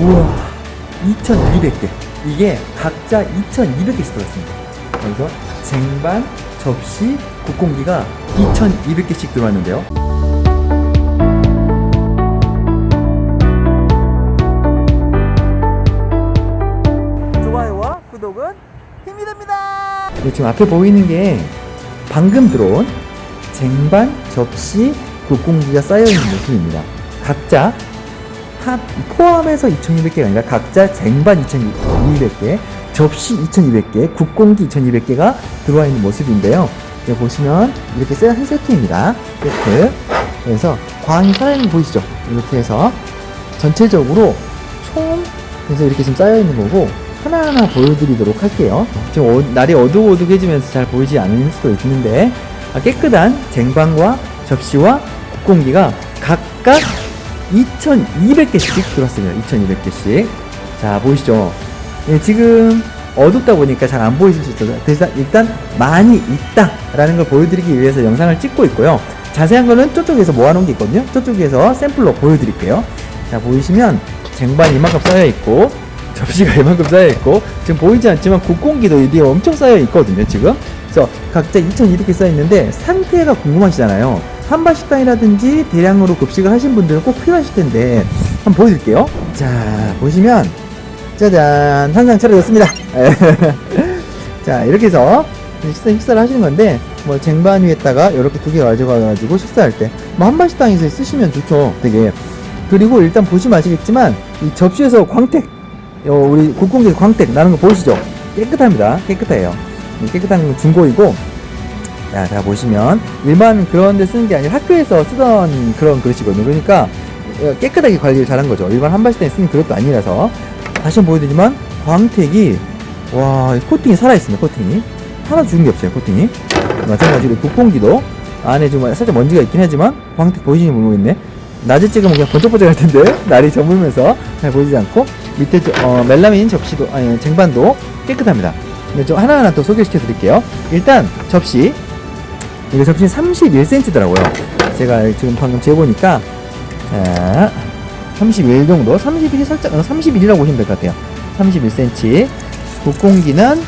우와 2200개 이게 각자 2200개씩 들어왔습니다. 그래서 쟁반, 접시, 국공기가 2200개씩 들어왔는데요. 좋아요와 구독은 힘이 됩니다. 네, 지금 앞에 보이는 게 방금 들어온 쟁반, 접시, 국공기가 쌓여있는 모습입니다. 각자 합 포함해서 2,200개가 아니라 각자 쟁반 2,200개, 접시 2,200개, 국공기 2,200개가 들어와 있는 모습인데요. 여기 보시면 이렇게 세- 한 세트입니다. 세트. 그래서 광이 살아있는 거 보이시죠? 이렇게 해서 전체적으로 총 그래서 이렇게 지금 쌓여 있는 거고 하나하나 보여드리도록 할게요. 지금 어- 날이 어둑어둑해지면서 잘 보이지 않을 수도 있는데 아, 깨끗한 쟁반과 접시와 국공기가 각각 2,200개씩 들어왔습니다. 2,200개씩. 자, 보이시죠? 예, 지금 어둡다 보니까 잘 안 보이실 수 있어요. 그래서 일단 많이 있다라는 걸 보여드리기 위해서 영상을 찍고 있고요. 자세한 거는 저쪽에서 모아놓은 게 있거든요. 저쪽에서 샘플로 보여드릴게요. 자, 보이시면 쟁반이 이만큼 쌓여 있고, 접시가 이만큼 쌓여 있고, 지금 보이지 않지만 국공기도 여기에 엄청 쌓여 있거든요, 지금. 그래서 각자 2,200개 쌓여 있는데 상태가 궁금하시잖아요. 한바식당이라든지 대량으로 급식을 하신 분들은 꼭 필요하실 텐데 한번 보여드릴게요. 자 보시면 짜잔 한상 차려졌습니다. 자 이렇게 해서 식사, 식사를 하시는 건데 뭐 쟁반 위에다가 이렇게 두 개 가져가가지고 식사할 때 뭐 한바식당에서 쓰시면 좋죠. 되게 그리고 일단 보시면 아시겠지만 이 접시에서 광택 어, 우리 국공기에서 광택 나는 거 보이시죠? 깨끗합니다. 깨끗해요. 깨끗한 건 중고이고 자, 자 보시면 일반 그런 데 쓰는 게 아니라 학교에서 쓰던 그런 그릇이거든요. 그러니까 어, 깨끗하게 관리를 잘한 거죠. 일반 한발시대에 쓰는 그릇도 아니라서 다시 한번 보여드리지만 광택이 와이 코팅이 살아있습니다. 코팅이 하나 죽은 게 없어요. 코팅이 마찬가지로 국공기도 안에 좀 살짝 먼지가 있긴 하지만 광택 보이시는지 모르겠네. 낮에 찍으면 그냥 번쩍번쩍할 텐데 날이 저물면서 잘 보이지 않고 밑에 저- 어, 멜라민 접시도 아니 쟁반도 깨끗합니다. 근데 좀 하나하나 또 소개시켜 드릴게요. 일단 접시 이거 접시 31cm더라고요. 제가 지금 방금 재보니까 자, 31 정도, 31이 살짝 어, 31이라고 보시면 될 것 같아요. 31cm. 국공기는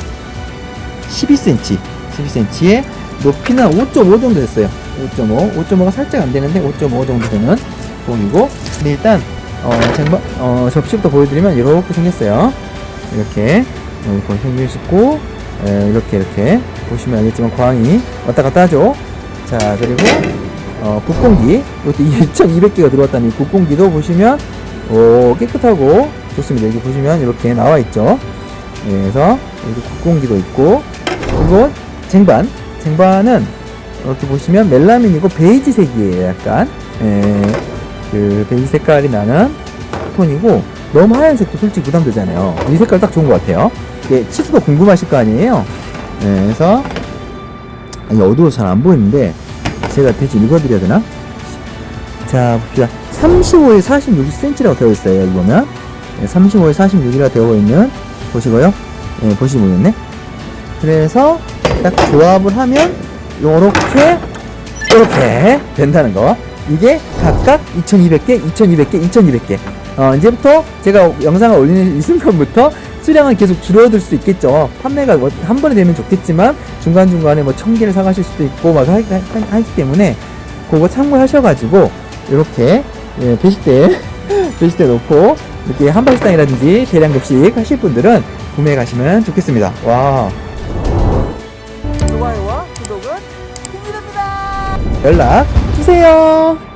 12cm, 12cm에 높이는 5.5 정도 됐어요. 5.5, 5.5가 살짝 안 되는데 5.5 정도 되는 공이고. 근데 일단 어, 쟁반, 어, 접시부터 보여드리면 이렇게 생겼어요. 이렇게 어, 이렇게 에, 이렇게 이렇게 보시면 알겠지만 광이 왔다 갔다 하죠. 자 그리고 어, 국공기 이것도 2,200개가 들어왔다는 이 국공기도 보시면 오 깨끗하고 좋습니다. 여기 보시면 이렇게 나와 있죠. 예, 그래서 여기 국공기도 있고 그리고 쟁반 쟁반은 이렇게 보시면 멜라민이고 베이지색이에요. 약간 예, 그 베이지 색깔이 나는 톤이고 너무 하얀색도 솔직히 부담되잖아요. 이 색깔 딱 좋은 것 같아요. 이게 치수도 궁금하실 거 아니에요. 네, 그래서 아니, 어두워서 잘안 보이는데 제가 대충 읽어드려야 되나? 자 봅시다. 35에 46cm라고 되어 있어요. 여기 보면 네, 35에 46이라고 되어 있는 보시고요. 네, 보시면 모르겠네. 그래서 딱 조합을 하면 요렇게 이렇게 된다는 거. 이게 각각 2200개, 2200개, 2200개. 어, 이제부터 제가 영상을 올리는 이 순간부터 수량은 계속 줄어들 수 있겠죠. 판매가 뭐 한 번에 되면 좋겠지만 중간중간에 뭐 천 개를 사가실 수도 있고 막 하, 하, 하 기 때문에 그거 참고하셔가지고 이렇게 예, 배식대 배식대 놓고 이렇게 한발식당이라든지 대량 급식 하실 분들은 구매해 가시면 좋겠습니다. 와. 좋아요와 구독은 힘이 됩니다. 연락 주세요.